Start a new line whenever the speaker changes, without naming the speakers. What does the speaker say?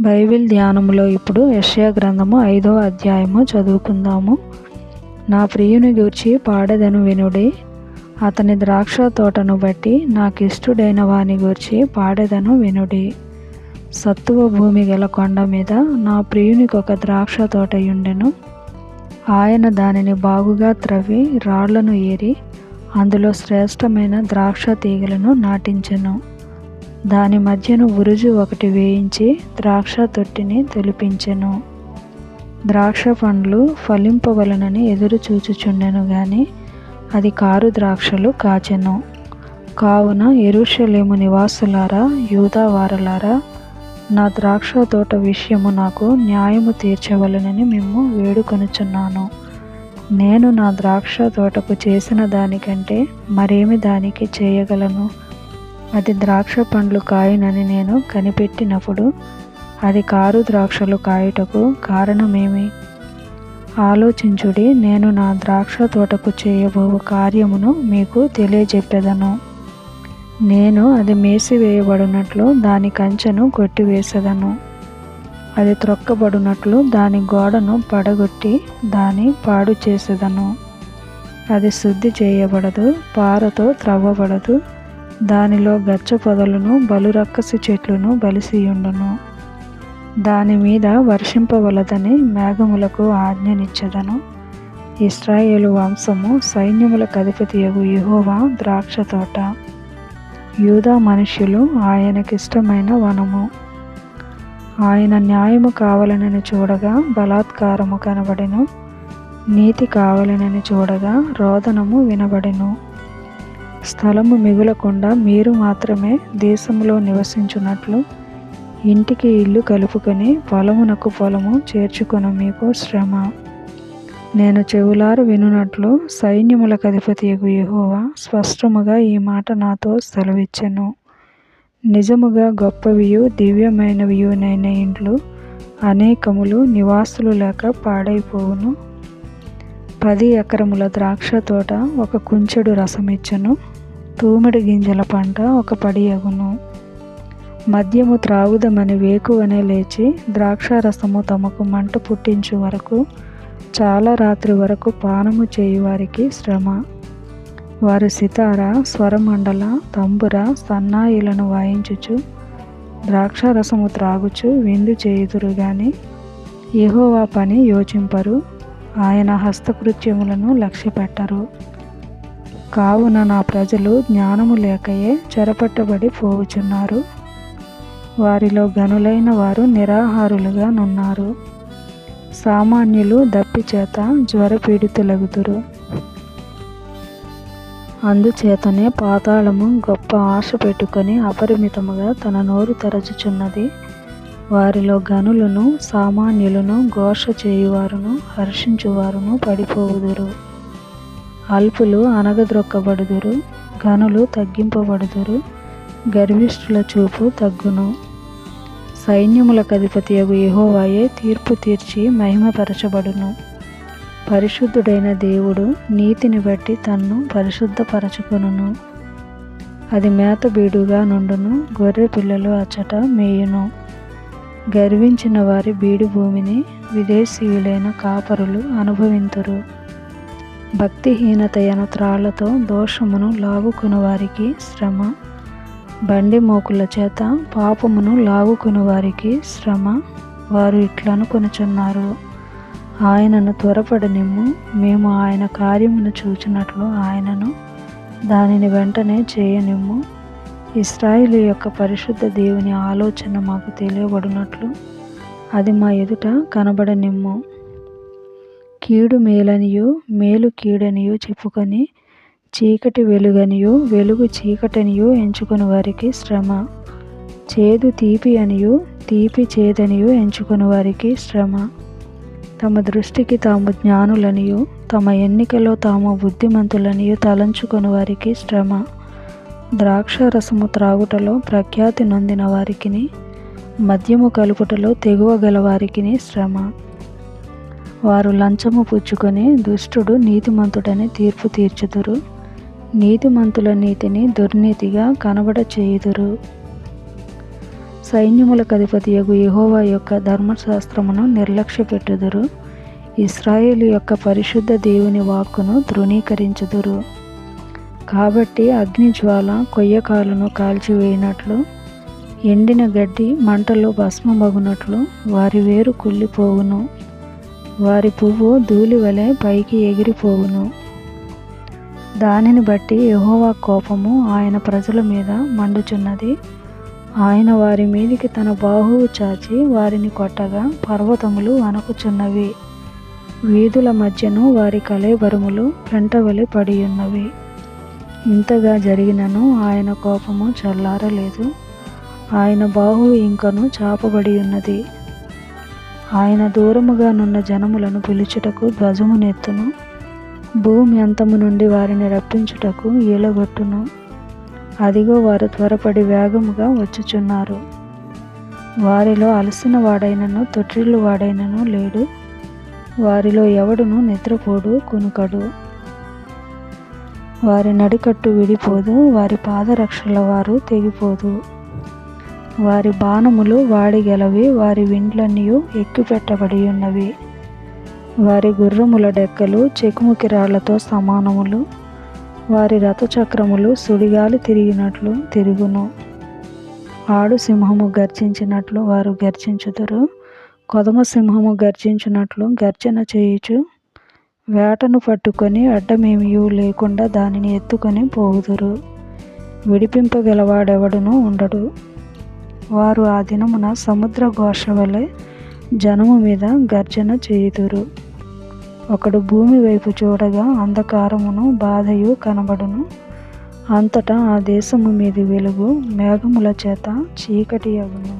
Bible ధ్యానములో ఇప్పుడు యష్యా గ్రంథము ఐదవ అధ్యాయము చదువుకుందాము. నా ప్రియుని గూర్చి పాడెదను వినుడి. అతని ద్రాక్ష తోటను బట్టి నాకు ఇష్టుడైన వాని గూర్చి పాడెదను వినుడి. సత్తువ భూమి గల కొండ మీద నా ప్రియునికి ఒక ద్రాక్ష తోటయుండెను. ఆయన దానిని బాగుగా త్రవ్వి రాళ్ళను ఏరి అందులో శ్రేష్టమైన ద్రాక్ష తీగలను నాటించెను. దాని మధ్యను ఉరుజు ఒకటి వేయించి ద్రాక్ష తొట్టిని తొలిపించెను. ద్రాక్ష పండ్లు ఫలింపవలనని ఎదురు చూచుచుండెను గాని అది కారు ద్రాక్షలు కాచెను. కావున ఎరుషలేము నివాసులారా యూదా వారలారా నా ద్రాక్ష తోట విషయము నాకు న్యాయము తీర్చవలనని మేము వేడుకొనుచున్నాను. నేను నా ద్రాక్ష తోటకు చేసిన దానికంటే మరేమి దానికి చేయగలను? అది ద్రాక్ష పండ్లు కాయనని నేను కనిపెట్టినప్పుడు అది కారు ద్రాక్షలు కాయుటకు కారణమేమి? ఆలోచించుడి నేను నా ద్రాక్ష తోటకు చేయబో కార్యమును మీకు తెలియజెప్పెదను. నేను అది మేసివేయబడినట్లు దాని కంచెను కొట్టివేసెదను. అది త్రొక్కబడినట్లు దాని గోడను పడగొట్టి దాని పాడు చేసేదను. అది శుద్ధి చేయబడదు పారతో త్రవ్వబడదు దానిలో గచ్చ పొదలను బలురక్కసి చెట్లును బలిసియుండును. దాని మీద వర్షింపవలదని మేఘములకు ఆజ్ఞనిచ్చదను. ఇస్రాయేలు వంశము సైన్యములకు అధిపతియగు యుహోవా ద్రాక్ష తోట యూదా మనుష్యులు ఆయనకిష్టమైన వనము. ఆయన న్యాయము కావాలనని చూడగా బలాత్కారము కనబడెను. నీతి కావాలనని చూడగా రోదనము వినబడెను. స్థలము మిగులకుండా మీరు మాత్రమే దేశంలో నివసించున్నట్లు ఇంటికి ఇల్లు కలుపుకొని పొలమునకు పొలము చేర్చుకొను మీకు శ్రమ. నేను చెవులారు వినున్నట్లు సైన్యములకు అధిపతియగు యహోవా స్పష్టముగా ఈ మాట నాతో సెలవిచ్చెను. నిజముగా గొప్పవియు దివ్యమైనవియునైన ఇండ్లు అనేకములు నివాసులు లేక పాడైపోవును. పది ఎకరముల ద్రాక్ష తోట ఒక కుంచెడు రసమిచ్చను. తూమిడి గింజల పంట ఒక పడియగును మద్యము త్రాగుదమని వేకువనే లేచి ద్రాక్షారసము తమకు మంట పుట్టించు వరకు చాలా రాత్రి వరకు పానము చేయువారికి శ్రమ. వారు సితార స్వరమండల తంబుర సన్నాయిలను వాయించుచు ద్రాక్ష రసము త్రాగుచు విందు చేయుదురు గాని యెహోవా పని యోచింపరు ఆయన హస్తకృత్యములను లక్ష్యపెట్టరు. కావున నా ప్రజలు జ్ఞానము లేకయే చెరపట్టబడి పోవుచున్నారు. వారిలో గనులైన వారు నిరాహారులుగా నున్నారు. సామాన్యులు దప్పిచేత జ్వరపీడితులగుదురు. అందుచేతనే పాతాళము గొప్ప ఆశ పెట్టుకొని అపరిమితముగా తన నోరు తెరచుచున్నది. వారిలో గనులను సామాన్యులను ఘోష చేయువారును హర్షించువారును పడిపోవుదురు. అల్పులు అనగద్రొక్కబడుదురు గనులు తగ్గింపబడుదురు గర్విష్ఠుల చూపు తగ్గును. సైన్యములకు అగు యెహోవాయే తీర్పు తీర్చి మహిమపరచబడును. పరిశుద్ధుడైన దేవుడు నీతిని బట్టి తన్ను పరిశుద్ధపరచుకొనును. అది మేత బీడుగా నుండును గొర్రె పిల్లలు అచ్చట మేయును. గర్వించిన వారి బీడు భూమిని విదేశీయులైన కాపరులు అనుభవింతురు. భక్తిహీనతయన త్రాళ్ళతో దోషమును లాగుకునివారికి శ్రమ బండి మోకుల చేత పాపమును లాగుకునివారికి శ్రమ వారు ఇట్లనుకొనుచున్నారు. ఆయనను త్వరపడనిమ్ము మేము ఆయన కార్యమును చూచినట్లు ఆయనను దానిని వెంటనే చేయనిమ్ము. ఇస్రాయిల్ యొక్క పరిశుద్ధ దేవుని ఆలోచన మాకు తెలియబడినట్లు అది మా ఎదుట కనబడనిమ్ము. కీడు మేలనియు మేలు కీడనియు చెప్పుకొని చీకటి వెలుగనియు వెలుగు చీకటనియు ఎంచుకొని వారికి శ్రమ. చేదు తీపి అనియు తీపి చేదనియు ఎంచుకుని వారికి శ్రమ. తమ దృష్టికి తాము జ్ఞానులనియు తమ ఎన్నికలో తాము బుద్ధిమంతులనియు తలంచుకొని వారికి శ్రమ. ద్రాక్ష రసము త్రాగుటలో ప్రఖ్యాతి నొందిన వారికిని మద్యము కలుపుటలో తెగువ గల వారికిని శ్రమ. వారు లంచము పుచ్చుకొని దుష్టుడు నీతిమంతుడని తీర్పు తీర్చుదురు. నీతిమంతుల నీతిని దుర్నీతిగా కనబడ చేయుదురు. సైన్యములకు అధిపతియగు యహోవా యొక్క ధర్మశాస్త్రమును నిర్లక్ష్యపెట్టుదురు ఇస్రాయేల్ యొక్క పరిశుద్ధ దేవుని వాక్కును ధృవీకరించుదురు. కాబట్టి అగ్నిజ్వాల కొయ్యకాలను కాల్చివేయినట్లు ఎండిన గడ్డి మంటలు భస్మమగునట్లు వారి వేరు కుళ్ళిపోవును. వారి పువ్వు ధూళి వలె పైకి ఎగిరిపోవును. దానిని బట్టి యహోవా కోపము ఆయన ప్రజల మీద మండుచున్నది. ఆయన వారి మీదికి తన బాహువు చాచి వారిని కొట్టగా పర్వతములు వణకుచున్నవి. వీధుల మధ్యను వారి కలేబరములు వెంటవలి పడి ఉన్నవి ఇంతగా జరిగినను ఆయన కోపము చల్లారలేదు. ఆయన బాహువు ఇంకను చాపబడి ఉన్నది ఆయన దూరముగా నున్న జనములను పిలుచుటకు ధ్వజమునెత్తును భూమి అంతము నుండి వారిని రప్పించుటకు ఈలగొట్టును అదిగో వారు త్వరపడి వేగముగా వచ్చుచున్నారు. వారిలో అలసిన వాడైనను తొట్టిల్లు వాడైనను లేడు. వారిలో ఎవడును నిద్రపోడు కొనుకడు. వారి నడికట్టు విడిపోదు వారి పాదరక్షల వారు తెగిపోదు. వారి బాణములు వాడి గెలవి వారి విండ్లన్నీ ఎక్కుపెట్టబడి ఉన్నవి వారి గుర్రముల డెక్కలు చెకుముకి రాళ్ళతో సమానములు. వారి రథచక్రములు సుడిగాలి తిరిగినట్లు తిరుగును. ఆడు సింహము గర్జించినట్లు వారు గర్జించుదురు. కొదమ సింహము గర్జించినట్లు గర్జన చేయుచు వేటను పట్టుకొని అడ్డమేమియూ లేకుండా దానిని ఎత్తుకొని పోగుదురు విడిపింపగలవాడెవడునూ ఉండడు. వారు ఆ దినమున సముద్ర ఘోష వలె జనము మీద గర్జన చేయుదురు. ఒకడు భూమి వైపు చూడగా అంధకారమును బాధయు కనబడును. అంతటా ఆ దేశము మీద వెలుగు మేఘముల చేత చీకటి అగును.